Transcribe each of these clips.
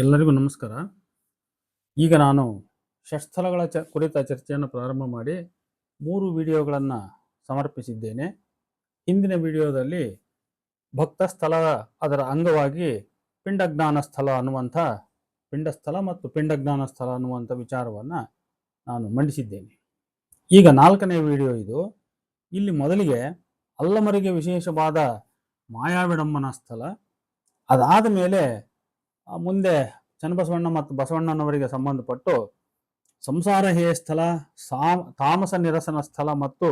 ಎಲ್ಲರಿಗೂ ನಮಸ್ಕಾರ. ಈಗ ನಾನು ಷಟ್ಸ್ಥಳಗಳ ಚ, ಕುರಿತ ಚರ್ಚೆಯನ್ನು ಪ್ರಾರಂಭ ಮಾಡಿ ಮೂರು ವಿಡಿಯೋಗಳನ್ನು ಸಮರ್ಪಿಸಿದ್ದೇನೆ. ಹಿಂದಿನ ವಿಡಿಯೋದಲ್ಲಿ ಭಕ್ತ ಸ್ಥಳ ಅದರ ಅಂಗವಾಗಿ ಪಿಂಡಜ್ಞಾನ ಸ್ಥಳ ಅನ್ನುವಂಥ ಪಿಂಡಸ್ಥಳ ಮತ್ತು ಪಿಂಡಜ್ಞಾನ ಸ್ಥಳ ಅನ್ನುವಂಥ ವಿಚಾರವನ್ನು ನಾನು ಮಂಡಿಸಿದ್ದೇನೆ. ಈಗ ನಾಲ್ಕನೇ ವಿಡಿಯೋ ಇದು. ಇಲ್ಲಿ ಮೊದಲಿಗೆ ಅಲ್ಲಮರಿಗೆ ವಿಶೇಷವಾದ ಮಾಯಾವಿಡಂಬನ ಸ್ಥಳ. ಅದಾದ ಮೇಲೆ ಮುಂದೆ ಚನ್ನಬಸವಣ್ಣ ಮತ್ತು ಬಸವಣ್ಣನವರಿಗೆ ಸಂಬಂಧಪಟ್ಟು ಸಂಸಾರ ಹೇಯ ಸ್ಥಳ ತಾಮಸ ನಿರಸನ ಸ್ಥಳ ಮತ್ತು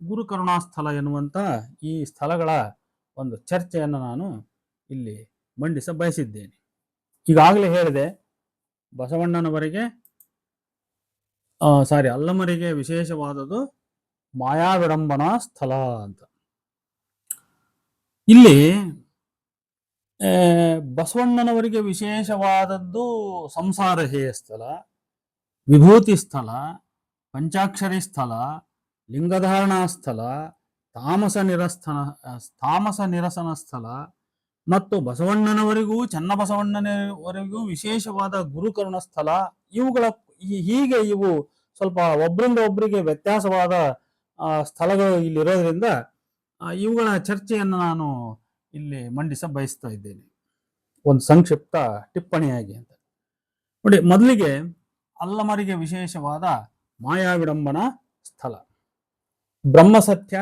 ಗುರುಕರುಣಾ ಸ್ಥಳ ಎನ್ನುವಂಥ ಈ ಸ್ಥಳಗಳ ಒಂದು ಚರ್ಚೆಯನ್ನು ನಾನು ಇಲ್ಲಿ ಮಂಡಿಸ ಬಯಸಿದ್ದೇನೆ. ಈಗಾಗಲೇ ಹೇಳಿದೆ, ಬಸವಣ್ಣನವರಿಗೆ ಸಾರಿ ಅಲ್ಲಮರಿಗೆ ವಿಶೇಷವಾದದ್ದು ಮಾಯಾವಿಡಂಬನಾ ಸ್ಥಳ ಅಂತ. ಇಲ್ಲಿ ಬಸವಣ್ಣನವರಿಗೆ ವಿಶೇಷವಾದದ್ದು ಸಂಸಾರ ಹೇಯ ಸ್ಥಳ, ವಿಭೂತಿ ಸ್ಥಳ, ಪಂಚಾಕ್ಷರಿ ಸ್ಥಳ, ಲಿಂಗಧಾರಣಾ ಸ್ಥಳ, ತಾಮಸ ನಿರಸ್ಥನ, ತಾಮಸ ನಿರಸನ ಸ್ಥಳ. ಮತ್ತು ಬಸವಣ್ಣನವರಿಗೂ, ಚನ್ನಬಸವಣ್ಣನವರಿಗೂ ವಿಶೇಷವಾದ ಗುರುಕರುಣ ಸ್ಥಳ. ಇವುಗಳ ಹೀಗೆ ಇವು ಸ್ವಲ್ಪ ಒಬ್ಬರಿಂದ ಒಬ್ಬರಿಗೆ ವ್ಯತ್ಯಾಸವಾದ ಸ್ಥಳಗಳು ಇಲ್ಲಿರೋದ್ರಿಂದ ಇವುಗಳ ಚರ್ಚೆಯನ್ನು ನಾನು ಇಲ್ಲಿ ಮಂಡಿಸ ಬಯಸ್ತಾ ಇದ್ದೇನೆ. ಒಂದು ಸಂಕ್ಷಿಪ್ತ ಟಿಪ್ಪಣಿಯಾಗಿ ಅಂತ. ನೋಡಿ ಮೊದಲಿಗೆ ಅಲ್ಲಮರಿಗೆ ವಿಶೇಷವಾದ ಮಾಯಾವಿಡಂಬನ ಸ್ಥಳ. ಬ್ರಹ್ಮಸತ್ಯ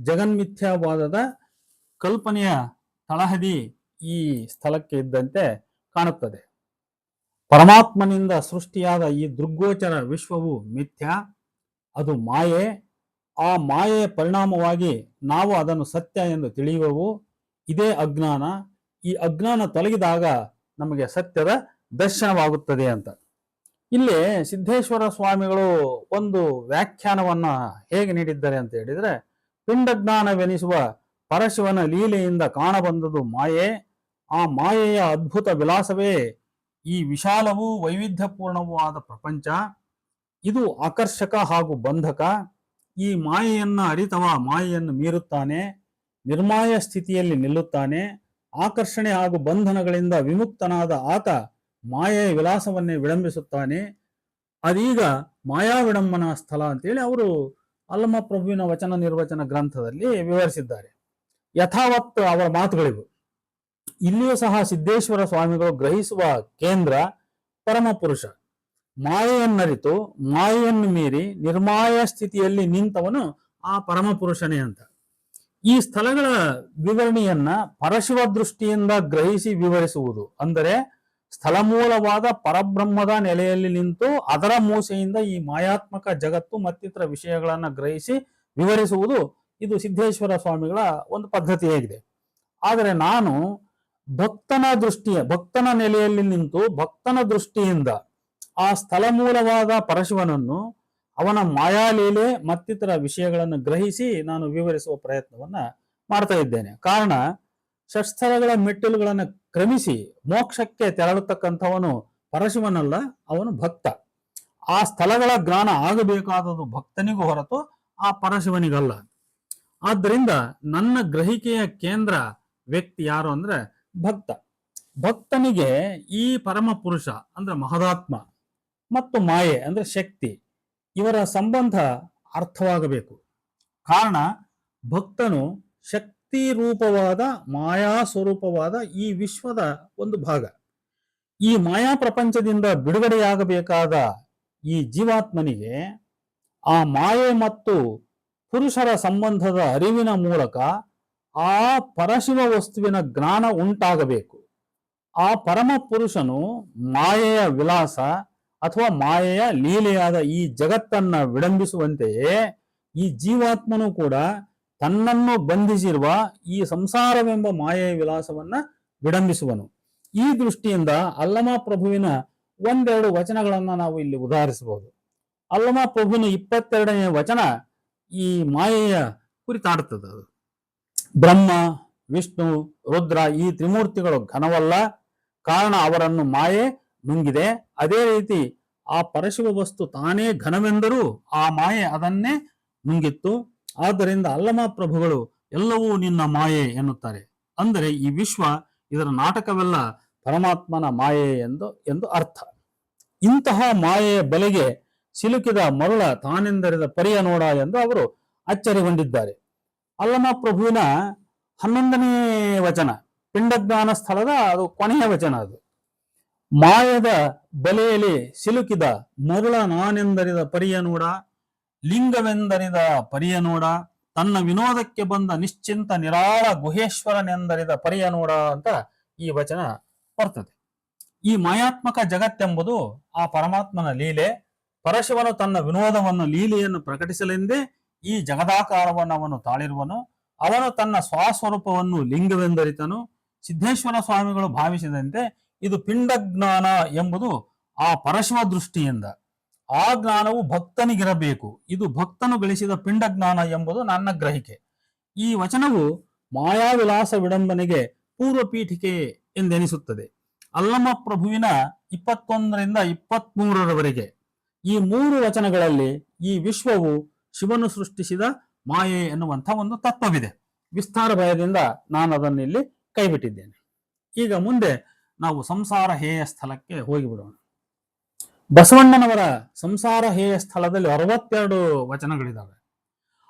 ಜಗನ್ಮಿಥ್ಯಾವಾದದ ಕಲ್ಪನೆಯ ತಳಹದಿ ಈ ಸ್ಥಳಕ್ಕೆ ಇದ್ದಂತೆ ಕಾಣುತ್ತದೆ. ಪರಮಾತ್ಮನಿಂದ ಸೃಷ್ಟಿಯಾದ ಈ ದೃಗ್ಗೋಚರ ವಿಶ್ವವು ಮಿಥ್ಯ ಅದು ಮಾಯೆ. ಆ ಮಾಯೆಯ ಪರಿಣಾಮವಾಗಿ ನಾವು ಅದನ್ನು ಸತ್ಯ ಎಂದು ತಿಳಿಯುವವು. ಇದೇ ಅಜ್ಞಾನ, ಈ ಅಜ್ಞಾನ ತೊಲಗಿದಾಗ ನಮಗೆ ಸತ್ಯದ ದರ್ಶನವಾಗುತ್ತದೆ ಅಂತ. ಇಲ್ಲಿ ಸಿದ್ದೇಶ್ವರ ಸ್ವಾಮಿಗಳು ಒಂದು ವ್ಯಾಖ್ಯಾನವನ್ನ ಹೇಗೆ ನೀಡಿದ್ದಾರೆ ಅಂತ ಹೇಳಿದ್ರೆ, ಪಿಂಡಜ್ಞಾನವೆನಿಸುವ ಪರಶಿವನ ಲೀಲೆಯಿಂದ ಕಾಣಬಂದದು ಮಾಯೆ. ಆ ಮಾಯೆಯ ಅದ್ಭುತ ವಿಲಾಸವೇ ಈ ವಿಶಾಲವೂ ವೈವಿಧ್ಯಪೂರ್ಣವೂ ಆದ ಪ್ರಪಂಚ. ಇದು ಆಕರ್ಷಕ ಹಾಗೂ ಬಂಧಕ. ಈ ಮಾಯೆಯನ್ನ ಅರಿತವ ಮಾಯೆಯನ್ನು ಮೀರುತ್ತಾನೆ. ನಿರ್ಮಾಯ ಸ್ಥಿತಿಯಲ್ಲಿ ನಿಲ್ಲುತ್ತಾನೆ. ಆಕರ್ಷಣೆ ಹಾಗೂ ಬಂಧನಗಳಿಂದ ವಿಮುಕ್ತನಾದ ಆತ ಮಾಯೆಯ ವಿಲಾಸವನ್ನೇ ವಿಳಂಬಿಸುತ್ತಾನೆ. ಅದೀಗ ಮಾಯಾ ವಿಡಂಬನ ಸ್ಥಳ ಅಂತೇಳಿ ಅವರು ಅಲ್ಲಮ ಪ್ರಭುವಿನ ವಚನ ನಿರ್ವಚನ ಗ್ರಂಥದಲ್ಲಿ ವಿವರಿಸಿದ್ದಾರೆ. ಯಥಾವತ್ ಅವರ ಮಾತುಗಳಿವು. ಇಲ್ಲಿಯೂ ಸಹ ಸಿದ್ದೇಶ್ವರ ಸ್ವಾಮಿಗಳು ಗ್ರಹಿಸುವ ಕೇಂದ್ರ ಪರಮ ಪುರುಷ. ಮಾಯೆಯನ್ನರಿತು, ಮಾಯೆಯನ್ನು ಮೀರಿ ನಿರ್ಮಾಯ ಸ್ಥಿತಿಯಲ್ಲಿ ನಿಂತವನು ಆ ಪರಮ ಪುರುಷನೇ ಅಂತ. ಈ ಸ್ಥಳಗಳ ವಿವರಣೆಯನ್ನ ಪರಶಿವ ದೃಷ್ಟಿಯಿಂದ ಗ್ರಹಿಸಿ ವಿವರಿಸುವುದು. ಅಂದರೆ ಸ್ಥಳ ಮೂಲವಾದ ಪರಬ್ರಹ್ಮದ ನೆಲೆಯಲ್ಲಿ ನಿಂತು ಅದರ ಮೂಸೆಯಿಂದ ಈ ಮಾಯಾತ್ಮಕ ಜಗತ್ತು ಮತ್ತಿತರ ವಿಷಯಗಳನ್ನು ಗ್ರಹಿಸಿ ವಿವರಿಸುವುದು ಇದು ಸಿದ್ದೇಶ್ವರ ಸ್ವಾಮಿಗಳ ಒಂದು ಪದ್ಧತಿಯಾಗಿದೆ. ಆದರೆ ನಾನು ಭಕ್ತನ ದೃಷ್ಟಿಯ, ಭಕ್ತನ ನೆಲೆಯಲ್ಲಿ ನಿಂತು ಭಕ್ತನ ದೃಷ್ಟಿಯಿಂದ ಆ ಸ್ಥಳ ಮೂಲವಾದ ಪರಶಿವನನ್ನು ಅವನ ಮಾಯಾಲೀಲೆ ಮತ್ತಿತರ ವಿಷಯಗಳನ್ನು ಗ್ರಹಿಸಿ ನಾನು ವಿವರಿಸುವ ಪ್ರಯತ್ನವನ್ನ ಮಾಡ್ತಾ ಇದ್ದೇನೆ. ಕಾರಣ, ಷಟ್ಸ್ಥಳಗಳ ಮೆಟ್ಟಿಲುಗಳನ್ನು ಕ್ರಮಿಸಿ ಮೋಕ್ಷಕ್ಕೆ ತೆರಳತಕ್ಕಂಥವನು ಪರಶಿವನಲ್ಲ, ಅವನು ಭಕ್ತ. ಆ ಸ್ಥಳಗಳ ಜ್ಞಾನ ಆಗಬೇಕಾದದ್ದು ಭಕ್ತನಿಗೂ ಹೊರತು ಆ ಪರಶಿವನಿಗಲ್ಲ. ಆದ್ದರಿಂದ ನನ್ನ ಗ್ರಹಿಕೆಯ ಕೇಂದ್ರ ವ್ಯಕ್ತಿ ಯಾರು ಅಂದ್ರೆ ಭಕ್ತ. ಭಕ್ತನಿಗೆ ಈ ಪರಮ ಪುರುಷ ಅಂದ್ರೆ ಮಹದಾತ್ಮ ಮತ್ತು ಮಾಯೆ ಅಂದ್ರೆ ಶಕ್ತಿ. ಇವರ ಸಂಬಂಧ ಅರ್ಥವಾಗಬೇಕು. ಕಾರಣ, ಭಕ್ತನು ಶಕ್ತಿ ರೂಪವಾದ ಮಾಯಾ ಸ್ವರೂಪವಾದ ಈ ವಿಶ್ವದ ಒಂದು ಭಾಗ. ಈ ಮಾಯಾ ಪ್ರಪಂಚದಿಂದ ಬಿಡುಗಡೆಯಾಗಬೇಕಾದ ಈ ಜೀವಾತ್ಮನಿಗೆ ಆ ಮಾಯೆ ಮತ್ತು ಪುರುಷರ ಸಂಬಂಧದ ಅರಿವಿನ ಮೂಲಕ ಆ ಪರಶಿವ ವಸ್ತುವಿನ ಜ್ಞಾನ ಉಂಟಾಗಬೇಕು. ಆ ಪರಮ ಪುರುಷನು ಮಾಯೆಯ ವಿಲಾಸ ಅಥವಾ ಮಾಯೆಯ ಲೀಲೆಯಾದ ಈ ಜಗತ್ತನ್ನ ವಿಡಂಬಿಸುವಂತೆಯೇ ಈ ಜೀವಾತ್ಮನು ಕೂಡ ತನ್ನನ್ನು ಬಂಧಿಸಿರುವ ಈ ಸಂಸಾರವೆಂಬ ಮಾಯೆಯ ವಿಲಾಸವನ್ನ ವಿಡಂಬಿಸುವನು. ಈ ದೃಷ್ಟಿಯಿಂದ ಅಲ್ಲಮ ಪ್ರಭುವಿನ ಒಂದೆರಡು ವಚನಗಳನ್ನ ನಾವು ಇಲ್ಲಿ ಉದಾಹರಿಸಬಹುದು. ಅಲ್ಲಮ ಪ್ರಭುವಿನ ಇಪ್ಪತ್ತೆರಡನೇ ವಚನ ಈ ಮಾಯೆಯ ಕುರಿತಾಡುತ್ತದೆ ಅದು. ಬ್ರಹ್ಮ, ವಿಷ್ಣು, ರುದ್ರ ಈ ತ್ರಿಮೂರ್ತಿಗಳು ಘನವಲ್ಲ, ಕಾರಣ ಅವರನ್ನು ಮಾಯೆ ನುಂಗಿದೆ. ಅದೇ ರೀತಿ ಆ ಪರಶಿವ ವಸ್ತು ತಾನೇ ಘನವೆಂದರೂ ಆ ಮಾಯೆ ಅದನ್ನೇ ನುಂಗಿತ್ತು. ಆದ್ದರಿಂದ ಅಲ್ಲಮ ಪ್ರಭುಗಳು, ಎಲ್ಲವೂ ನಿನ್ನ ಮಾಯೆ ಎನ್ನುತ್ತಾರೆ. ಅಂದರೆ ಈ ವಿಶ್ವ ಇದರ ನಾಟಕವೆಲ್ಲ ಪರಮಾತ್ಮನ ಮಾಯೆ ಎಂದು ಎಂದು ಅರ್ಥ. ಇಂತಹ ಮಾಯೆಯ ಬೆಲೆಗೆ ಸಿಲುಕಿದ ಮರುಳ ತಾನೆಂದರಿದ ಪರಿಯ ನೋಡ ಎಂದು ಅವರು ಅಚ್ಚರಿಗೊಂಡಿದ್ದಾರೆ. ಅಲ್ಲಮ ಪ್ರಭುವಿನ ಹನ್ನೊಂದನೇ ವಚನ, ಪಿಂಡಜ್ಞಾನ ಸ್ಥಳದ ಅದು ಕೊನೆಯ ವಚನ ಅದು. ಮಾಯದ ಬಲೆಯಲ್ಲಿ ಸಿಲುಕಿದ ಮರುಳ ನಾನೆಂದರಿದ ಪರಿಯ ನೋಡ, ಲಿಂಗವೆಂದರಿದ ಪರಿಯ ನೋಡ, ತನ್ನ ವಿನೋದಕ್ಕೆ ಬಂದ ನಿಶ್ಚಿಂತ ನಿರಾಳ ಗುಹೇಶ್ವರನೆಂದರಿದ ಪರಿಯ ನೋಡ ಅಂತ ಈ ವಚನ ಬರ್ತದೆ. ಈ ಮಾಯಾತ್ಮಕ ಜಗತ್ತೆಂಬುದು ಆ ಪರಮಾತ್ಮನ ಲೀಲೆ. ಪರಶಿವನು ತನ್ನ ವಿನೋದವನ್ನು, ಲೀಲೆಯನ್ನು ಪ್ರಕಟಿಸಲೆಂದೇ ಈ ಜಗದಾಕಾರವನ್ನು ಅವನು ತಾಳಿರುವನು. ಅವನು ತನ್ನ ಸ್ವಸ್ವರೂಪವನ್ನು, ಲಿಂಗವೆಂದರಿತನು. ಸಿದ್ದೇಶ್ವರ ಸ್ವಾಮಿಗಳು ಭಾವಿಸಿದಂತೆ ಇದು ಪಿಂಡಜ್ಞಾನ ಎಂಬುದು ಆ ಪರಶಿವ ದೃಷ್ಟಿಯಿಂದ. ಆ ಜ್ಞಾನವು ಭಕ್ತನಿಗಿರಬೇಕು. ಇದು ಭಕ್ತನು ಗಳಿಸಿದ ಪಿಂಡಜ್ಞಾನ ಎಂಬುದು ನನ್ನ ಗ್ರಹಿಕೆ. ಈ ವಚನವು ಮಾಯಾವಿಲಾಸ ವಿಡಂಬನೆಗೆ ಪೂರ್ವ ಪೀಠಿಕೆ ಎಂದೆನಿಸುತ್ತದೆ. ಅಲ್ಲಮ ಪ್ರಭುವಿನ ಇಪ್ಪತ್ತೊಂದರಿಂದ ಇಪ್ಪತ್ಮೂರರವರೆಗೆ ಈ ಮೂರು ವಚನಗಳಲ್ಲಿ ಈ ವಿಶ್ವವು ಶಿವನು ಸೃಷ್ಟಿಸಿದ ಮಾಯೆ ಎನ್ನುವಂಥ ಒಂದು ತತ್ವವಿದೆ. ವಿಸ್ತಾರ ಭಯದಿಂದ ನಾನು ಅದನ್ನು ಇಲ್ಲಿ ಕೈಬಿಟ್ಟಿದ್ದೇನೆ. ಈಗ ಮುಂದೆ ನಾವು ಸಂಸಾರ ಹೇಯ ಸ್ಥಳಕ್ಕೆ ಹೋಗಿಬಿಡೋಣ. ಬಸವಣ್ಣನವರ ಸಂಸಾರ ಹೇಯ ಸ್ಥಳದಲ್ಲಿ ಅರವತ್ತೆರಡು ವಚನಗಳಿದ್ದಾವೆ.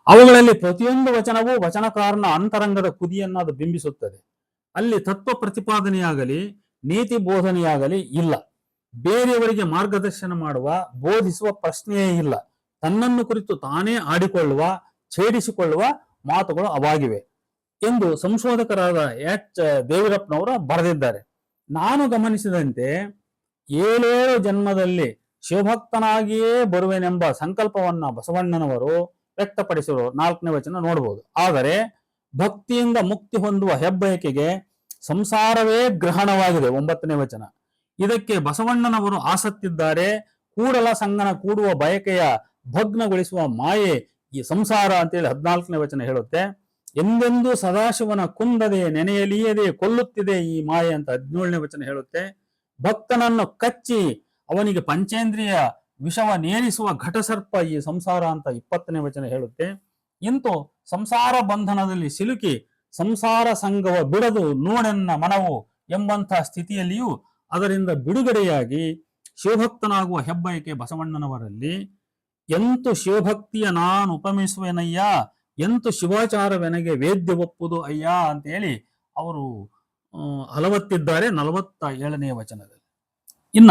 ಅವುಗಳಲ್ಲಿ ಪ್ರತಿಯೊಂದು ವಚನವೂ ವಚನಕಾರನ ಅಂತರಂಗದ ಕುದಿಯನ್ನು ಅದು ಬಿಂಬಿಸುತ್ತದೆ. ಅಲ್ಲಿ ತತ್ವ ಪ್ರತಿಪಾದನೆಯಾಗಲಿ ನೀತಿ ಬೋಧನೆಯಾಗಲಿ ಇಲ್ಲ. ಬೇರೆಯವರಿಗೆ ಮಾರ್ಗದರ್ಶನ ಮಾಡುವ, ಬೋಧಿಸುವ ಪ್ರಶ್ನೆಯೇ ಇಲ್ಲ. ತನ್ನನ್ನು ಕುರಿತು ತಾನೇ ಆಡಿಕೊಳ್ಳುವ, ಛೇಡಿಸಿಕೊಳ್ಳುವ ಮಾತುಗಳು ಅವಾಗಿವೆ ಎಂದು ಸಂಶೋಧಕರಾದ ಎಚ್. ದೇವರಪ್ಪನವರು ಬರೆದಿದ್ದಾರೆ. ನಾನು ಗಮನಿಸಿದಂತೆ ಏಳೇಳು ಜನ್ಮದಲ್ಲಿ ಶಿವಭಕ್ತನಾಗಿಯೇ ಬರುವೆನೆಂಬ ಸಂಕಲ್ಪವನ್ನ ಬಸವಣ್ಣನವರು ವ್ಯಕ್ತಪಡಿಸಿರುವ ನಾಲ್ಕನೇ ವಚನ ನೋಡಬಹುದು ಆದರೆ ಭಕ್ತಿಯಿಂದ ಮುಕ್ತಿ ಹೊಂದುವ ಹೆಬ್ಬಯಕೆಗೆ ಸಂಸಾರವೇ ಗ್ರಹಣವಾಗಿದೆ ಒಂಬತ್ತನೇ ವಚನ. ಇದಕ್ಕೆ ಬಸವಣ್ಣನವರು ಆಸತ್ತಿದ್ದಾರೆ ಕೂಡಲ ಸಂಗನ ಕೂಡುವ ಬಯಕೆಯ ಭಗ್ನಗೊಳಿಸುವ ಮಾಯೆ ಈ ಸಂಸಾರ ಅಂತೇಳಿ ಹದಿನಾಲ್ಕನೇ ವಚನ ಹೇಳುತ್ತೆ. ಎಂದೆಂದೂ ಸದಾಶಿವನ ಕುಂದದೆ ನೆನೆಯಲಿಯದೆ ಕೊಲ್ಲುತ್ತಿದೆ ಈ ಮಾಯೆ ಅಂತ ಹದಿನೇಳನೇ ವಚನ ಹೇಳುತ್ತೆ. ಭಕ್ತನನ್ನು ಕಚ್ಚಿ ಅವನಿಗೆ ಪಂಚೇಂದ್ರಿಯ ವಿಷವ ನೇರಿಸುವ ಘಟಸರ್ಪ ಈ ಸಂಸಾರ ಅಂತ ಇಪ್ಪತ್ತನೇ ವಚನ ಹೇಳುತ್ತೆ. ಇಂತೂ ಸಂಸಾರ ಬಂಧನದಲ್ಲಿ ಸಿಲುಕಿ ಸಂಸಾರ ಸಂಘವ ಬಿಡದು ನೋಡೆನ್ನ ಮನವು ಎಂಬಂತಹ ಸ್ಥಿತಿಯಲ್ಲಿಯೂ ಅದರಿಂದ ಬಿಡುಗಡೆಯಾಗಿ ಶಿವಭಕ್ತನಾಗುವ ಹೆಬ್ಬಯಕೆ ಬಸವಣ್ಣನವರಲ್ಲಿ, ಎಂತು ಶಿವಭಕ್ತಿಯ ನಾನು ಉಪಮಿಸುವೆನಯ್ಯ ಎಂತು ಶಿವಾಚಾರವೆನಗೆ ವೇದ್ಯ ಒಪ್ಪುದು ಅಯ್ಯ ಅಂತ ಹೇಳಿ ಅವರು ಅಲವತ್ತಿದ್ದಾರೆ ನಲವತ್ತ ಏಳನೆಯ ವಚನದಲ್ಲಿ. ಇನ್ನ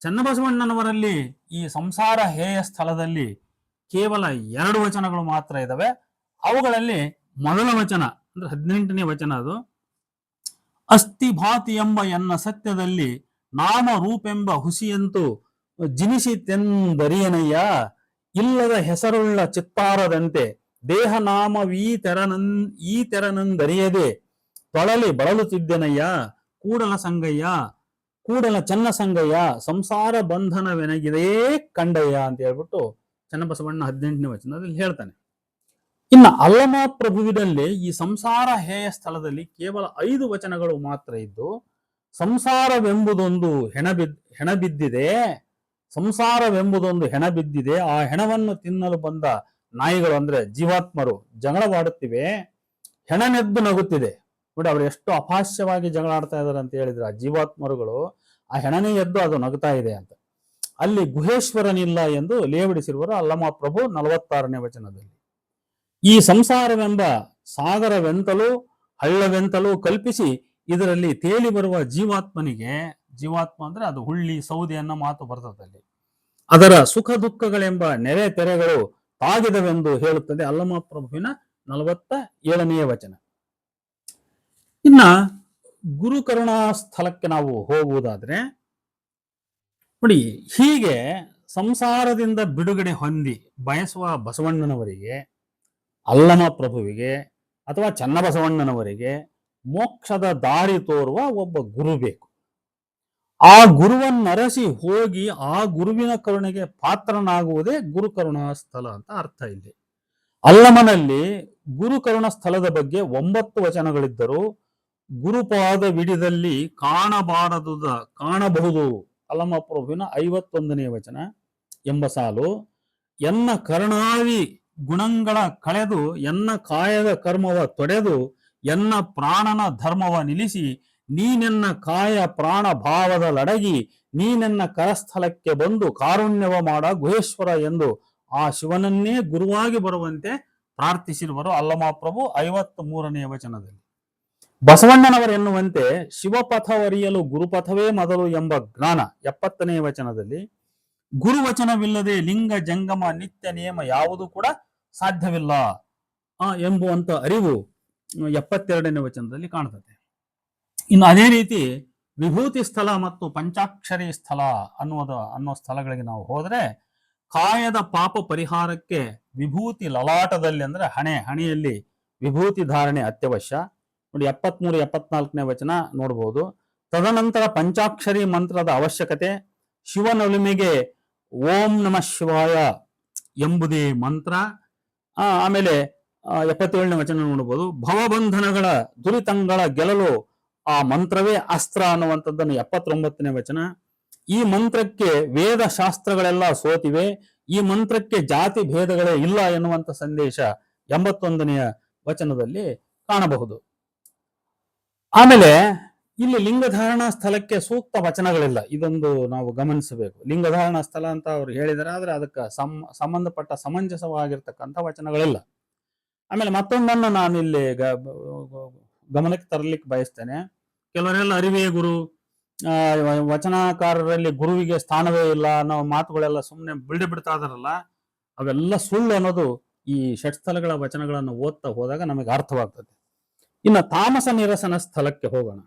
ಚನ್ನಬಸವಣ್ಣನವರಲ್ಲಿ ಈ ಸಂಸಾರ ಹೇಯ ಸ್ಥಳದಲ್ಲಿ ಕೇವಲ ಎರಡು ವಚನಗಳು ಮಾತ್ರ ಇದ್ದಾವೆ ಅವುಗಳಲ್ಲಿ ಮೊದಲ ವಚನ ಅಂದ್ರೆ ಹದಿನೆಂಟನೇ ವಚನ ಅದು. ಅಸ್ಥಿಭಾತಿ ಎಂಬ ಎನ್ನ ಸತ್ಯದಲ್ಲಿ ನಾಮ ರೂಪೆಂಬ ಹುಸಿಯಂತೂ ಜಿನಿಸಿತೆಂದರಿಯನಯ್ಯ, ಇಲ್ಲದ ಹೆಸರುಳ್ಳ ಚಿತ್ತಾರದಂತೆ ದೇಹ ನಾಮವೀ ತೆರನನ್ ಈ ತೆರನಂದರಿಯದೆ ತೊಳಲಿ ಬಳಲುತ್ತಿದ್ದೆನಯ್ಯ, ಕೂಡಲ ಸಂಗಯ್ಯ, ಕೂಡಲ ಚನ್ನ ಸಂಗಯ್ಯ, ಸಂಸಾರ ಬಂಧನವೆನಗಿದೆಯೇ ಕಂಡಯ್ಯ ಅಂತ ಹೇಳ್ಬಿಟ್ಟು ಚನ್ನಬಸವಣ್ಣ ಹದಿನೆಂಟನೇ ವಚನದಲ್ಲಿ ಹೇಳ್ತಾನೆ. ಇನ್ನು ಅಲ್ಲಮ ಪ್ರಭುವಿನಲ್ಲಿ ಈ ಸಂಸಾರ ಹೇಯ ಸ್ಥಳದಲ್ಲಿ ಕೇವಲ ಐದು ವಚನಗಳು ಮಾತ್ರ ಇದ್ದು, ಸಂಸಾರವೆಂಬುದೊಂದು ಹೆಣಬಿದ್, ಹೆಣಬಿದ್ದಿದೆ ಹೆಣ ಬಿದ್ದಿದೆ ಸಂಸಾರವೆಂಬುದೊಂದು ಹೆಣಬಿದ್ದಿದೆ, ಆ ಹೆಣವನ್ನು ತಿನ್ನಲು ಬಂದ ನಾಯಿಗಳು ಅಂದ್ರೆ ಜೀವಾತ್ಮರು ಜಗಳವಾಡುತ್ತಿವೆ ಹೆಣನೆದ್ದು ನಗುತ್ತಿದೆ. ನೋಡಿ, ಅವ್ರು ಎಷ್ಟು ಅಪಹಾಸ್ಯವಾಗಿ ಜಗಳ ಆಡ್ತಾ ಇದಾರೆ ಅಂತ ಹೇಳಿದ್ರೆ ಆ ಜೀವಾತ್ಮರುಗಳು, ಆ ಹೆಣನೇ ಎದ್ದು ಅದು ನಗುತ್ತಾ ಇದೆ ಅಂತ. ಅಲ್ಲಿ ಗುಹೇಶ್ವರನಿಲ್ಲ ಎಂದು ಲೇವಡಿಸಿರುವರು ಅಲ್ಲಮ ಪ್ರಭು ನಲವತ್ತಾರನೇ ವಚನದಲ್ಲಿ. ಈ ಸಂಸಾರವೆಂಬ ಸಾಗರವೆಂತಲೂ, ಹಳ್ಳವೆಂತಲೂ ಕಲ್ಪಿಸಿ ಇದರಲ್ಲಿ ತೇಲಿ ಬರುವ ಜೀವಾತ್ಮನಿಗೆ, ಜೀವಾತ್ಮ ಅಂದ್ರೆ ಅದು ಹುಳ್ಳಿ ಸೌದೆ ಅನ್ನೋ ಮಾತು ಬರ್ತದಲ್ಲಿ ಅದರ ಸುಖ ದುಃಖಗಳೆಂಬ ನೆರೆ ತೆರೆಗಳು ತಾಗಿದವೆಂದು ಹೇಳುತ್ತದೆ ಅಲ್ಲಮ ಪ್ರಭುವಿನ ನಲವತ್ತ ಏಳನೆಯ ವಚನ. ಇನ್ನ ಗುರುಕರುಣಾ ಸ್ಥಳಕ್ಕೆ ನಾವು ಹೋಗುವುದಾದ್ರೆ, ನೋಡಿ, ಹೀಗೆ ಸಂಸಾರದಿಂದ ಬಿಡುಗಡೆ ಹೊಂದಿ ಬಯಸುವ ಬಸವಣ್ಣನವರಿಗೆ, ಅಲ್ಲಮ ಪ್ರಭುವಿಗೆ, ಅಥವಾ ಚನ್ನಬಸವಣ್ಣನವರಿಗೆ ಮೋಕ್ಷದ ದಾರಿ ತೋರುವ ಒಬ್ಬ ಗುರು ಬೇಕು. ಆ ಗುರುವನ್ನರಸಿ ಹೋಗಿ ಆ ಗುರುವಿನ ಕರುಣೆಗೆ ಪಾತ್ರನಾಗುವುದೇ ಗುರು ಕರುಣಾ ಸ್ಥಳ ಅಂತ ಅರ್ಥ ಇಲ್ಲಿ ಅಲ್ಲಮನಲ್ಲಿ ಗುರುಕರುಣ ಸ್ಥಳದ ಬಗ್ಗೆ ಒಂಬತ್ತು ವಚನಗಳಿದ್ದರೂ ಗುರುಪಾದ ವಿಡಿದಲ್ಲಿ ಕಾಣಬಾರದುದ, ಕಾಣಬಹುದು ಅಲ್ಲಮ ಪ್ರಭುವಿನ ಐವತ್ತೊಂದನೇ ವಚನ ಎಂಬ ಸಾಲು, ಎನ್ನ ಕರುಣಾವಿ ಗುಣಗಳ ಕಳೆದು, ಎನ್ನ ಕಾಯದ ಕರ್ಮವ ತೊಡೆದು, ಎನ್ನ ಪ್ರಾಣನ ಧರ್ಮವ ನಿಲ್ಲಿಸಿ ನೀನೆನ್ನ ಕಾಯ ಪ್ರಾಣ ಭಾವದ ಲಡಗಿ ನೀನೆನ್ನ ಕರಸ್ಥಲಕ್ಕೆ ಬಂದು ಕಾರುಣ್ಯವ ಮಾಡ ಗುಹೇಶ್ವರ ಎಂದು ಆ ಶಿವನನ್ನೇ ಗುರುವಾಗಿ ಬರುವಂತೆ ಪ್ರಾರ್ಥಿಸಿರುವರು ಅಲ್ಲಮಾಪ್ರಭು ಐವತ್ತ್ ಮೂರನೆಯ ವಚನದಲ್ಲಿ. ಬಸವಣ್ಣನವರೆನ್ನುವಂತೆ ಶಿವಪಥವರಿಯಲು ಗುರುಪಥವೇ ಮೊದಲು ಎಂಬ ಜ್ಞಾನ. ಎಪ್ಪತ್ತನೇ ವಚನದಲ್ಲಿ, ಗುರುವಚನವಿಲ್ಲದೆ ಲಿಂಗ ಜಂಗಮ ನಿತ್ಯ ನಿಯಮ ಯಾವುದು ಕೂಡ ಸಾಧ್ಯವಿಲ್ಲ ಎಂಬುವಂತ ಅರಿವು ಎಪ್ಪತ್ತೆರಡನೇ ವಚನದಲ್ಲಿ ಕಾಣ್ತದೆ. ಇನ್ನು ಅದೇ ರೀತಿ ವಿಭೂತಿ ಸ್ಥಳ ಮತ್ತು ಪಂಚಾಕ್ಷರಿ ಸ್ಥಳ ಅನ್ನೋದು ಅನ್ನೋ ಸ್ಥಳಗಳಿಗೆ ನಾವು ಹೋದರೆ ಕಾಯದ ಪಾಪ ಪರಿಹಾರಕ್ಕೆ ವಿಭೂತಿ ಲಲಾಟದಲ್ಲಿ ಅಂದ್ರೆ ಹಣೆ, ಹಣೆಯಲ್ಲಿ ವಿಭೂತಿ ಧಾರಣೆ ಅತ್ಯವಶ್ಯ. ನೋಡಿ, ಎಪ್ಪತ್ಮೂರು, ಎಪ್ಪತ್ನಾಲ್ಕನೇ ವಚನ ನೋಡ್ಬೋದು. ತದನಂತರ ಪಂಚಾಕ್ಷರಿ ಮಂತ್ರದ ಅವಶ್ಯಕತೆ ಶಿವನೊಲುಮೆಗೆ ಓಂ ನಮಃ ಶಿವಾಯ ಎಂಬುದೇ ಮಂತ್ರ. ಆಮೇಲೆ ಎಪ್ಪತ್ತೇಳನೇ ವಚನ ನೋಡ್ಬೋದು. ಭವಬಂಧನಗಳ ದುರಿತಂಗಳ ಗೆಲ್ಲಲು ಆ ಮಂತ್ರವೇ ಅಸ್ತ್ರ ಅನ್ನುವಂಥದ್ದನ್ನು ಎಪ್ಪತ್ತೊಂಬತ್ತನೇ ವಚನ. ಈ ಮಂತ್ರಕ್ಕೆ ವೇದ ಶಾಸ್ತ್ರಗಳೆಲ್ಲ ಸೋತಿವೆ. ಈ ಮಂತ್ರಕ್ಕೆ ಜಾತಿ ಭೇದಗಳೇ ಇಲ್ಲ ಎನ್ನುವಂತ ಸಂದೇಶ ಎಂಬತ್ತೊಂದನೆಯ ವಚನದಲ್ಲಿ ಕಾಣಬಹುದು. ಆಮೇಲೆ ಇಲ್ಲಿ ಲಿಂಗಧಾರಣಾ ಸ್ಥಳಕ್ಕೆ ಸೂಕ್ತ ವಚನಗಳಿಲ್ಲ. ಇದೊಂದು ನಾವು ಗಮನಿಸಬೇಕು. ಲಿಂಗಧಾರಣಾ ಸ್ಥಳ ಅಂತ ಅವ್ರು ಹೇಳಿದರೆ, ಆದ್ರೆ ಅದಕ್ಕೆ ಸಂ ಸಂಬಂಧಪಟ್ಟ ಸಮಂಜಸವಾಗಿರ್ತಕ್ಕಂಥ ವಚನಗಳಿಲ್ಲ. ಆಮೇಲೆ ಮತ್ತೊಂದನ್ನು ನಾನಿಲ್ಲಿ ಗಮನಕ್ಕೆ ತರಲಿಕ್ಕೆ ಬಯಸ್ತೇನೆ. ಕೆಲವರೆಲ್ಲ ಅರಿವೇ ಗುರು. ಆ, ವಚನಕಾರರಲ್ಲಿ ಗುರುವಿಗೆ ಸ್ಥಾನವೇ ಇಲ್ಲ ಅನ್ನೋ ಮಾತುಗಳೆಲ್ಲ ಸುಮ್ಮನೆ ಬಿಲ್ಡಿ ಬಿಡ್ತಾ ಇದಾರಲ್ಲ ಅವೆಲ್ಲ ಸುಳ್ಳು ಅನ್ನೋದು ಈ ಷಟ್ಸ್ಥಲಗಳ ವಚನಗಳನ್ನು ಓದ್ತಾ ಹೋದಾಗ ನಮಗೆ ಅರ್ಥವಾಗ್ತದೆ. ಇನ್ನು ತಾಮಸ ನಿರಸನ ಸ್ಥಳಕ್ಕೆ ಹೋಗೋಣ.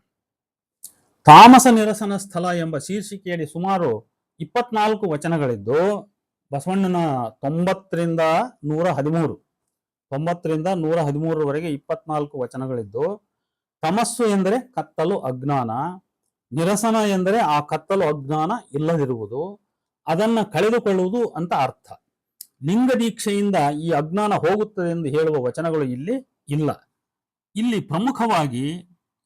ತಾಮಸ ನಿರಸನ ಸ್ಥಳ ಎಂಬ ಶೀರ್ಷಿಕೆಯಲ್ಲಿ ಸುಮಾರು ಇಪ್ಪತ್ನಾಲ್ಕು ವಚನಗಳಿದ್ದು ಬಸವಣ್ಣನ ತೊಂಬತ್ತರಿಂದ ನೂರ ಹದಿಮೂರು ತೊಂಬತ್ತರಿಂದ ನೂರ ಹದಿಮೂರರವರೆಗೆ ಇಪ್ಪತ್ನಾಲ್ಕು ವಚನಗಳಿದ್ದು ತಮಸ್ಸು ಎಂದರೆ ಕತ್ತಲು, ಅಜ್ಞಾನ. ನಿರಸನ ಎಂದರೆ ಆ ಕತ್ತಲು, ಅಜ್ಞಾನ ಇಲ್ಲದಿರುವುದು. ಅದನ್ನು ಕಳೆದುಕೊಳ್ಳುವುದು ಅಂತ ಅರ್ಥ. ಲಿಂಗ ದೀಕ್ಷೆಯಿಂದ ಈ ಅಜ್ಞಾನ ಹೋಗುತ್ತದೆ ಎಂದು ಹೇಳುವ ವಚನಗಳು ಇಲ್ಲಿ ಇಲ್ಲ. ಇಲ್ಲಿ ಪ್ರಮುಖವಾಗಿ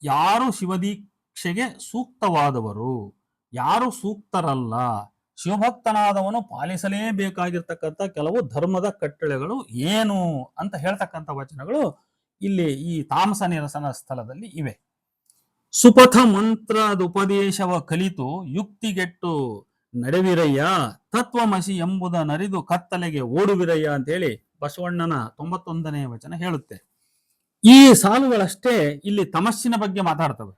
ಯಾರು ಶಿವದೀಕ್ಷೆಗೆ ಸೂಕ್ತವಾದವರು, ಯಾರು ಸೂಕ್ತರಲ್ಲ, ಶಿವಭಕ್ತನಾದವನು ಪಾಲಿಸಲೇಬೇಕಾಗಿರ್ತಕ್ಕಂಥ ಕೆಲವು ಧರ್ಮದ ಕಟ್ಟಳೆಗಳು ಏನು ಅಂತ ಹೇಳ್ತಕ್ಕಂಥ ವಚನಗಳು ಇಲ್ಲಿ ಈ ತಾಮಸ ನಿರಸನ ಸ್ಥಳದಲ್ಲಿ ಇವೆ. ಸುಪಥ ಮಂತ್ರದ ಉಪದೇಶವ ಕಲಿತು ಯುಕ್ತಿಗೆಟ್ಟು ನಡೆವಿರಯ್ಯ, ತತ್ವಮಸಿ ಎಂಬುದ ನರಿದು ಕತ್ತಲೆಗೆ ಓಡುವಿರಯ್ಯ ಅಂತ ಹೇಳಿ ಬಸವಣ್ಣನ ತೊಂಬತ್ತೊಂದನೇ ವಚನ ಹೇಳುತ್ತೆ. ಈ ಸಾಲುಗಳಷ್ಟೇ ಇಲ್ಲಿ ತಮಸ್ಸಿನ ಬಗ್ಗೆ ಮಾತಾಡ್ತವೆ.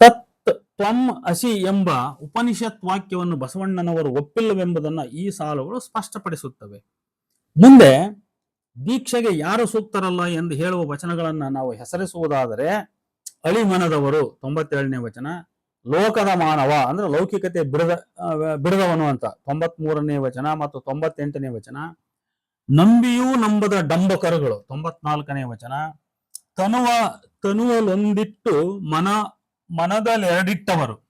ತತ್ ತ್ವಂ ಅಸಿ ಎಂಬ ಉಪನಿಷತ್ ವಾಕ್ಯವನ್ನು ಬಸವಣ್ಣನವರು ಒಪ್ಪಿಲ್ಲವೆಂಬುದನ್ನ ಈ ಸಾಲುಗಳು ಸ್ಪಷ್ಟಪಡಿಸುತ್ತವೆ. ಮುಂದೆ ದೀಕ್ಷೆಗೆ ಯಾರು ಸೂಕ್ತರಲ್ಲ ಎಂದು ಹೇಳುವ ವಚನಗಳನ್ನ ನಾವು ಹೆಸರಿಸುವುದಾದರೆ ಅಳಿಮನದವರು, ತೊಂಬತ್ತೇಳನೇ ವಚನ, ಲೋಕದ ಮಾನವ, ಅಂದ್ರೆ ಲೌಕಿಕತೆ ಬಿಡದ ಬಿಡದವನು ಅಂತ. ತೊಂಬತ್ ಮೂರನೇ ವಚನ ಮತ್ತು ತೊಂಬತ್ತೆಂಟನೇ ವಚನ. ನಂಬಿಯೂ ನಂಬದ ಡಂಬಕರುಗಳು, ತೊಂಬತ್ನಾಲ್ಕನೇ ವಚನ. ತನುವ, ತನುವಲೊಂದಿಟ್ಟು ಮನ ಮನದಲ್ಲೆರಡಿಟ್ಟವರು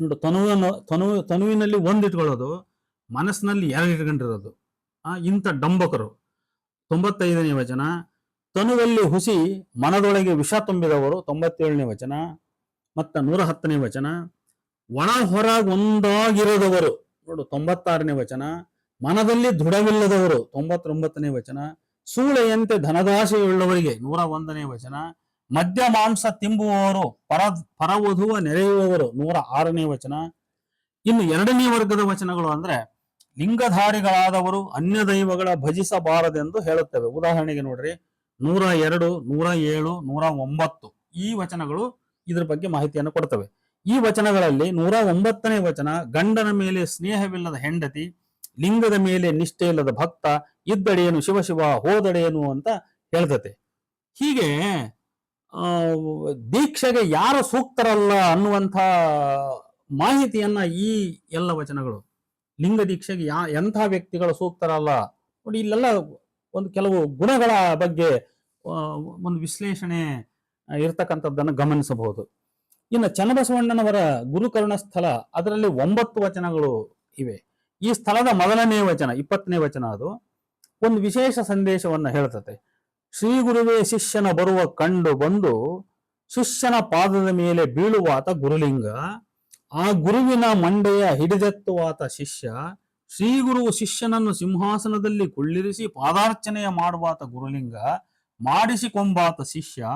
ನೋಡು ತನುವನ್ನು ತನು ತನುವಿನಲ್ಲಿ ಒಂದಿಟ್ಕೊಳ್ಳೋದು, ಮನಸ್ಸಿನಲ್ಲಿ ಎರಡು ಇಟ್ಕೊಂಡಿರೋದು ಆ, ಇಂಥ ಡಂಬಕರು. ತೊಂಬತ್ತೈದನೇ ವಚನ. ತನುವಲ್ಲಿ ಹುಸಿ ಮನದೊಳಗೆ ವಿಷ ತುಂಬಿದವರು ತೊಂಬತ್ತೇಳನೇ ವಚನ ಮತ್ತ ನೂರ ಹತ್ತನೇ ವಚನ. ಒಣ ಹೊರ ಒಂದಾಗಿರದವರು ನೋಡು ತೊಂಬತ್ತಾರನೇ ವಚನ. ಮನದಲ್ಲಿ ದೃಢವಿಲ್ಲದವರು ತೊಂಬತ್ತೊಂಬತ್ತನೇ ವಚನ. ಸೂಳೆಯಂತೆ ಧನದಾಸೆಯುಳ್ಳವರಿಗೆ ನೂರ ಒಂದನೇ ವಚನ. ಮದ್ಯ ಮಾಂಸ ತಿಂಬುವವರು ಪರ ಪರವಧುವ ನೆರೆಯುವವರು ನೂರ ಆರನೇ ವಚನ. ಇನ್ನು ಎರಡನೇ ವರ್ಗದ ವಚನಗಳು ಅಂದ್ರೆ ಲಿಂಗಧಾರಿಗಳಾದವರು ಅನ್ಯ ದೈವಗಳ ಭಜಿಸಬಾರದೆಂದು ಹೇಳುತ್ತವೆ. ಉದಾಹರಣೆಗೆ ನೋಡ್ರಿ, ನೂರ ಎರಡು, ನೂರ ಏಳು, ನೂರ ಒಂಬತ್ತು ಈ ವಚನಗಳು ಇದ್ರ ಬಗ್ಗೆ ಮಾಹಿತಿಯನ್ನು ಕೊಡ್ತವೆ. ಈ ವಚನಗಳಲ್ಲಿ ನೂರ ಒಂಬತ್ತನೇ ವಚನ, ಗಂಡನ ಮೇಲೆ ಸ್ನೇಹವಿಲ್ಲದ ಹೆಂಡತಿ, ಲಿಂಗದ ಮೇಲೆ ನಿಷ್ಠೆ ಇಲ್ಲದ ಭಕ್ತ, ಇದ್ದಡೆಯನು ಶಿವಶಿವ ಶಿವ, ಹೋದಡೆಯನು ಅಂತ ಹೇಳ್ತತೆ. ಹೀಗೆ ದೀಕ್ಷೆಗೆ ಯಾರು ಸೂಕ್ತರಲ್ಲ ಅನ್ನುವಂಥ ಮಾಹಿತಿಯನ್ನ ಈ ಎಲ್ಲ ವಚನಗಳು ಲಿಂಗ ದೀಕ್ಷೆಗೆ ಯಾ, ಎಂಥ ವ್ಯಕ್ತಿಗಳು ಸೂಕ್ತರಲ್ಲ? ನೋಡಿ, ಇಲ್ಲೆಲ್ಲ ಒಂದು ಕೆಲವು ಗುಣಗಳ ಬಗ್ಗೆ ಒಂದು ವಿಶ್ಲೇಷಣೆ ಇರತಕ್ಕಂಥದ್ದನ್ನು ಗಮನಿಸಬಹುದು. ಇನ್ನು ಚನ್ನಬಸವಣ್ಣನವರ ಗುರುಕರ್ಣ ಸ್ಥಳ, ಅದರಲ್ಲಿ ಒಂಬತ್ತು ವಚನಗಳು ಇವೆ. ಈ ಸ್ಥಳದ ಮೊದಲನೇ ವಚನ, ಇಪ್ಪತ್ತನೇ ವಚನ ಅದು. ಒಂದು ವಿಶೇಷ ಸಂದೇಶವನ್ನು ಹೇಳ್ತದೆ ಶ್ರೀ ಗುರುವೇ ಶಿಷ್ಯನ ಬರುವ ಕಂಡು ಬಂದು, ಶಿಷ್ಯನ ಪಾದದ ಮೇಲೆ ಬೀಳುವಾತ ಗುರುಲಿಂಗ. ಆ ಗುರುವಿನ ಮಂಡೆಯ ಹಿಡಿದೆತ್ತುವಾತ ಶಿಷ್ಯ ಶ್ರೀ ಗುರುವು ಶಿಷ್ಯನನ್ನು ಸಿಂಹಾಸನದಲ್ಲಿ ಕುಳ್ಳಿರಿಸಿ ಪಾದಾರ್ಚನೆಯ ಮಾಡುವಾತ ಗುರುಲಿಂಗ ಮಾಡಿಸಿಕೊಂಬಾತ ಶಿಷ್ಯ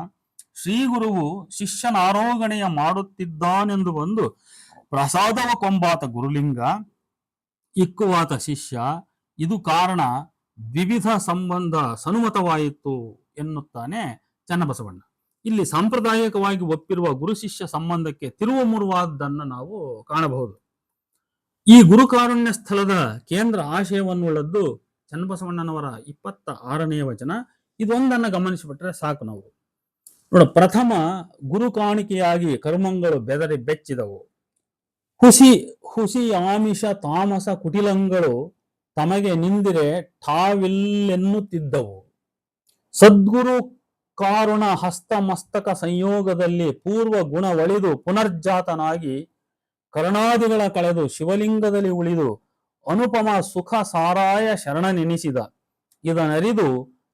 ಶ್ರೀ ಗುರುವು ಶಿಷ್ಯನ ಆರೋಗಣೆಯ ಮಾಡುತ್ತಿದ್ದಾನೆಂದು ಬಂದು ಪ್ರಸಾದವ ಕೊಂಬಾತ ಗುರುಲಿಂಗ ಇಕ್ಕುವಾತ ಶಿಷ್ಯ ಇದು ಕಾರಣ ವಿವಿಧ ಸಂಬಂಧ ಸನುಮತವಾಯಿತು ಎನ್ನುತ್ತಾನೆ ಚನ್ನಬಸವಣ್ಣ. ಇಲ್ಲಿ ಸಾಂಪ್ರದಾಯಿಕವಾಗಿ ಒಪ್ಪಿರುವ ಗುರು ಶಿಷ್ಯ ಸಂಬಂಧಕ್ಕೆ ತಿರುವು ಮುರುವಾದ್ದನ್ನು ನಾವು ಕಾಣಬಹುದು. ಈ ಗುರುಕಾರುಣ್ಯ ಸ್ಥಳದ ಕೇಂದ್ರ ಆಶಯವನ್ನುಳ್ಳದ್ದು ಚನ್ನಬಸವಣ್ಣನವರ ಇಪ್ಪತ್ತ ಆರನೆಯ ವಚನ. ಇದೊಂದನ್ನು ಗಮನಿಸಿಬಿಟ್ರೆ ಸಾಕು ನಾವು. ನೋಡ, ಪ್ರಥಮ ಗುರು ಕಾಣಿಕೆಯಾಗಿ ಕರ್ಮಂಗಳು ಬೆದರಿ ಬೆಚ್ಚಿದವು. ಹುಸಿ ಹುಸಿ ಆಮಿಷ ತಾಮಸ ಕುಟಿಲಂಗಳು ತಮಗೆ ನಿಂದಿರೆ ಠಾವಿಲ್ಲೆನ್ನುತ್ತಿದ್ದವು. ಸದ್ಗುರು ಕಾರುಣ ಹಸ್ತ ಮಸ್ತಕ ಸಂಯೋಗದಲ್ಲಿ ಪೂರ್ವ ಗುಣ ಒಳಿದು ಪುನರ್ಜಾತನಾಗಿ ಕರ್ಣಾದಿಗಳ ಕಳೆದು ಶಿವಲಿಂಗದಲ್ಲಿ ಉಳಿದು ಅನುಪಮ ಸುಖ ಸಾರಾಯ ಶರಣನೆನಿಸಿದ. ಇದನರಿದು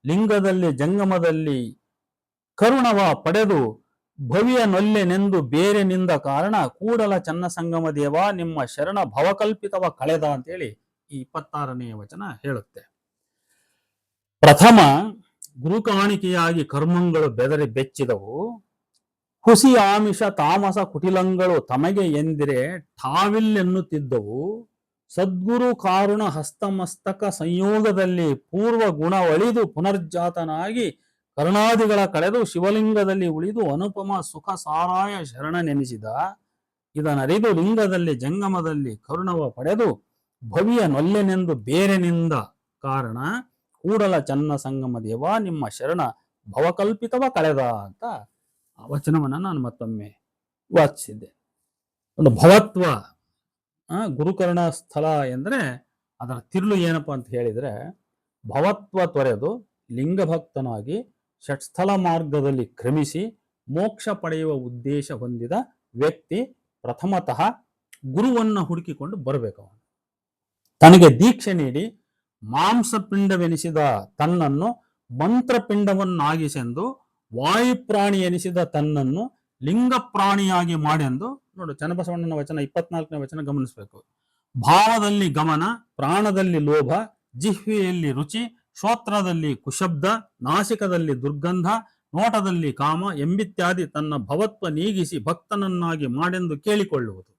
ಲಿಂಗದಲ್ಲಿ ಜಂಗಮದಲ್ಲಿ ಕರುಣವ ಪಡೆದು ಭವಿಯ ನೊಲ್ಲೆನೆಂದು ಬೇರೆ ನಿಂದ ಕಾರಣ ಕೂಡಲ ಚನ್ನಸಂಗಮ ದೇವ ನಿಮ್ಮ ಶರಣ ಭವಕಲ್ಪಿತವ ಕಳೆದ ಅಂತೇಳಿ ಈ ಇಪ್ಪತ್ತಾರನೆಯ ವಚನ ಹೇಳುತ್ತೆ. ಪ್ರಥಮ ಗುರುಕಾಣಿಕೆಯಾಗಿ ಕರ್ಮಗಳು ಬೆದರಿ ಬೆಚ್ಚಿದವು. ಹುಸಿ ಆಮಿಷ ತಾಮಸ ಕುಟಿಲಂಗಳು ತಮಗೆ ಎಂದಿರೆ ಠಾವಿಲ್ಲೆನ್ನುತ್ತಿದ್ದವು ಸದ್ಗುರು ಕಾರುಣ ಹಸ್ತಮಸ್ತಕ ಸಂಯೋಗದಲ್ಲಿ ಪೂರ್ವ ಗುಣ ಒಳಿದು ಪುನರ್ಜಾತನಾಗಿ ಕರುಣಾದಿಗಳ ಕಳೆದು ಶಿವಲಿಂಗದಲ್ಲಿ ಉಳಿದು ಅನುಪಮ ಸುಖ ಸಾರಾಯ ಶರಣ ನೆನೆಸಿದ. ಇದನರಿದು ಲಿಂಗದಲ್ಲಿ ಜಂಗಮದಲ್ಲಿ ಕರುಣವ ಪಡೆದು ಭವಿಯ ನೊಲ್ಲೆನೆಂದು ಬೇರೆನಿಂದ ಕಾರಣ ಕೂಡಲ ಚನ್ನ ಸಂಗಮ ದೇವ, ನಿಮ್ಮ ಶರಣ ಭವಕಲ್ಪಿತವ ಕಳೆದ ಅಂತ ಆ ವಚನವನ್ನ ನಾನು ಮತ್ತೊಮ್ಮೆ ವಾಚಿಸಿದ್ದೆ. ಒಂದು ಭವತ್ವ ಗುರುಕರ್ಣ ಸ್ಥಳ ಎಂದರೆ ಅದರ ತಿರುಳು ಏನಪ್ಪಾ ಅಂತ ಹೇಳಿದ್ರೆ, ಭವತ್ವ ತೊರೆದು ಲಿಂಗಭಕ್ತನಾಗಿ ಷಟ್ಸ್ಥಲ ಮಾರ್ಗದಲ್ಲಿ ಕ್ರಮಿಸಿ ಮೋಕ್ಷ ಪಡೆಯುವ ಉದ್ದೇಶ ಹೊಂದಿದ ವ್ಯಕ್ತಿ ಪ್ರಥಮತಃ ಗುರುವನ್ನ ಹುಡುಕಿಕೊಂಡು ಬರಬೇಕು ತನಗೆ ದೀಕ್ಷೆ ನೀಡಿ ಮಾಂಸಪಿಂಡವೆನಿಸಿದ ತನ್ನನ್ನು ಮಂತ್ರಪಿಂಡವನ್ನಾಗಿಸೆಂದು, ವಾಯುಪ್ರಾಣಿ ಎನಿಸಿದ ತನ್ನನ್ನು ಲಿಂಗ ಪ್ರಾಣಿಯಾಗಿ ಮಾಡೆಂದು ನೋಡು, ಚನ್ನಬಸವಣ್ಣನ ವಚನ ಇಪ್ಪತ್ನಾಲ್ಕನೇ ವಚನ ಗಮನಿಸಬೇಕು. ಭಾವದಲ್ಲಿ ಗಮನ, ಪ್ರಾಣದಲ್ಲಿ ಲೋಭ, ಜಿಹ್ವೆಯಲ್ಲಿ ರುಚಿ, ಶ್ರೋತ್ರದಲ್ಲಿ ಕುಶಬ್ದ, ನಾಸಿಕದಲ್ಲಿ ದುರ್ಗಂಧ, ನೋಟದಲ್ಲಿ ಕಾಮ ಎಂಬಿತ್ಯಾದಿ ತನ್ನ ಭವತ್ವ ನೀಗಿಸಿ ಭಕ್ತನನ್ನಾಗಿ ಮಾಡೆಂದು ಕೇಳಿಕೊಳ್ಳುವುದು.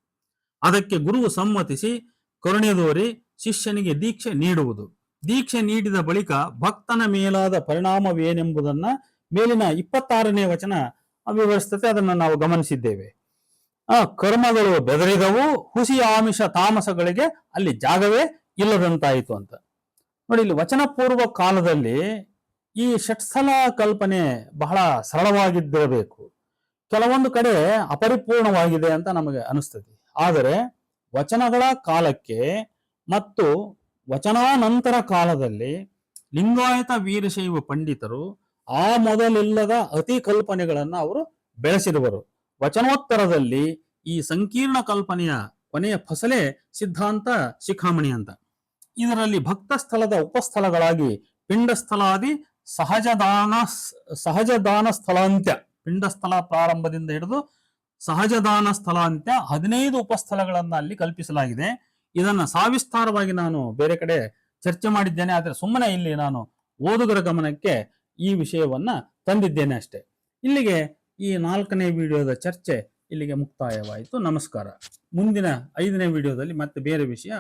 ಅದಕ್ಕೆ ಗುರುವು ಸಮ್ಮತಿಸಿ ಕರುಣೆ ತೋರಿ ಶಿಷ್ಯನಿಗೆ ದೀಕ್ಷೆ ನೀಡುವುದು. ದೀಕ್ಷೆ ನೀಡಿದ ಬಳಿಕ ಭಕ್ತನ ಮೇಲಾದ ಪರಿಣಾಮವೇನೆಂಬುದನ್ನ ಮೇಲಿನ ಇಪ್ಪತ್ತಾರನೇ ವಚನ ವಿವರಿಸ್ತತೆ ಅದನ್ನು ನಾವು ಗಮನಿಸಿದ್ದೇವೆ. ಆ ಕರ್ಮಗಳು ಬೆದರಿದವು, ಹುಸಿ ಆಮಿಷ ತಾಮಸಗಳಿಗೆ ಅಲ್ಲಿ ಜಾಗವೇ ಇಲ್ಲದಂತಾಯಿತು ಅಂತ. ನೋಡಿ, ಇಲ್ಲಿ ವಚನ ಪೂರ್ವ ಕಾಲದಲ್ಲಿ ಈ ಷಟ್ಸ್ಥಲ ಕಲ್ಪನೆ ಬಹಳ ಸರಳವಾಗಿದ್ದಿರಬೇಕು. ಕೆಲವೊಂದು ಕಡೆ ಅಪರಿಪೂರ್ಣವಾಗಿದೆ ಅಂತ ನಮಗೆ ಅನಿಸ್ತದೆ. ಆದರೆ ವಚನಗಳ ಕಾಲಕ್ಕೆ ಮತ್ತು ವಚನಾನಂತರ ಕಾಲದಲ್ಲಿ ಲಿಂಗಾಯತ ವೀರಶೈವ ಪಂಡಿತರು ಆ ಮೊದಲಿಲ್ಲದ ಅತಿ ಕಲ್ಪನೆಗಳನ್ನು ಅವರು ಬೆಳೆಸಿರುವರು. ವಚನೋತ್ತರದಲ್ಲಿ ಈ ಸಂಕೀರ್ಣ ಕಲ್ಪನೆಯ ಕೊನೆಯ ಫಸಲೇ ಸಿದ್ಧಾಂತ ಶಿಖಾಮಣಿ ಅಂತ. ಇದರಲ್ಲಿ ಭಕ್ತ ಸ್ಥಳದ ಉಪಸ್ಥಳಗಳಾಗಿ ಪಿಂಡಸ್ಥಳಾದಿ ಸಹಜದಾನ ಸಹಜದಾನ ಸ್ಥಳಾಂತ್ಯ, ಪಿಂಡಸ್ಥಳ ಪ್ರಾರಂಭದಿಂದ ಹಿಡಿದು ಸಹಜದಾನ ಸ್ಥಳಾಂತ್ಯ ಹದಿನೈದು ಉಪಸ್ಥಳಗಳನ್ನು ಅಲ್ಲಿ ಕಲ್ಪಿಸಲಾಗಿದೆ. ಇದನ್ನ ಸಾವಿಸ್ತಾರವಾಗಿ ನಾನು ಬೇರೆ ಕಡೆ ಚರ್ಚೆ ಮಾಡಿದ್ದೇನೆ, ಆದರೆ ಸುಮ್ಮನೆ ಇಲ್ಲಿ ನಾನು ಓದುಗರ ಗಮನಕ್ಕೆ ಈ ವಿಷಯವನ್ನ ತಂದಿದ್ದೇನೆ ಅಷ್ಟೇ. ಇಲ್ಲಿಗೆ ಈ ನಾಲ್ಕನೇ ವಿಡಿಯೋದ ಚರ್ಚೆ ಇಲ್ಲಿಗೆ ಮುಕ್ತಾಯವಾಯಿತು. ನಮಸ್ಕಾರ. ಮುಂದಿನ ಐದನೇ ವಿಡಿಯೋದಲ್ಲಿ ಮತ್ತೆ ಬೇರೆ ವಿಷಯ